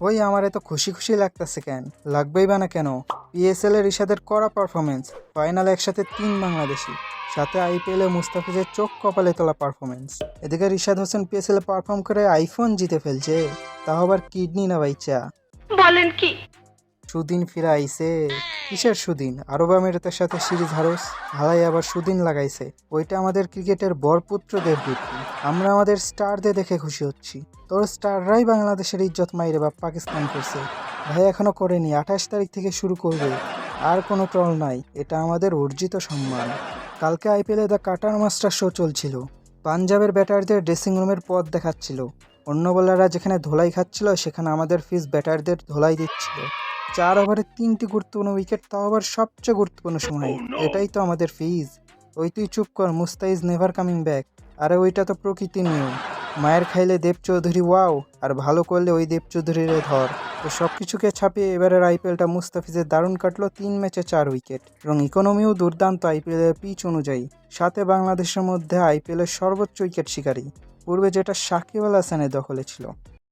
ওই আমার এত খুশি খুশি লাগতেছে কেন? লাগবেই বা না কেন? পিএসএল এর ইশাদের করা পারফরমেন্স ফাইনালে একসাথে তিন বাংলাদেশি, সাথে আইপিএল এ মুস্তাফিজের চোখ কপালে তোলা পারফরমেন্স এদিকে রিশাদ হোসেন পিএসএল এ পারফর্ম করে আইফোন জিতে ফেলছে, তাও আবার কিডনি না বাইচা বলেন কি? সুদিন ফিরে আইছে। কিসের সুদিন? আরব আমিরাতের সাথে সিরিজ হারস, হালাই আবার সুদিন লাগাইছে। ওইটা আমাদের ক্রিকেটের বরপুত্রদের কীর্তি আমরা আমাদের স্টারদের দেখে খুশি হচ্ছি। তোর স্টাররাই বাংলাদেশের ইজ্জত মাইরে বা পাকিস্তান করছে। ভাই, এখনও করেনি। আঠাশ তারিখ থেকে শুরু করবে। আর কোনো ট্রল নাই। এটা আমাদের অর্জিত সম্মান। কালকে আইপিএলে দ্য কাটার মাস্টার শো চলছিল। পাঞ্জাবের ব্যাটারদের ড্রেসিং রুমের পথ দেখাচ্ছিল। অন্য বোলাররা যেখানে ধোলাই খাচ্ছিল, সেখানে আমাদের ফিস ব্যাটারদের ধোলাই দিচ্ছিল। চার ওভারে তিনটি গুরুত্বপূর্ণ উইকেট তাও আবার সবচেয়ে গুরুত্বপূর্ণ সময়। এটাই তো আমাদের ফিজ ওই তুই চুপ কর মুস্তাইজ নেভার কামিং ব্যাক আরে ওইটা তো প্রকৃতির নিয়ম। মায়ের খাইলে দেব চৌধুরী ওয়াও আর ভালো করলে ওই দেব চৌধুরীরে ধর। তো সব কিছুকে ছাপিয়ে এবারের আইপিএলটা মুস্তাফিজের দারুণ কাটলো তিন ম্যাচে চার উইকেট এবং ইকোনমিও দুর্দান্ত আইপিএলের পিচ অনুযায়ী। সাথে বাংলাদেশের মধ্যে আইপিএলের সর্বোচ্চ উইকেট শিকারী। পূর্বে যেটা সাকিব আল হাসানের দখলে ছিল।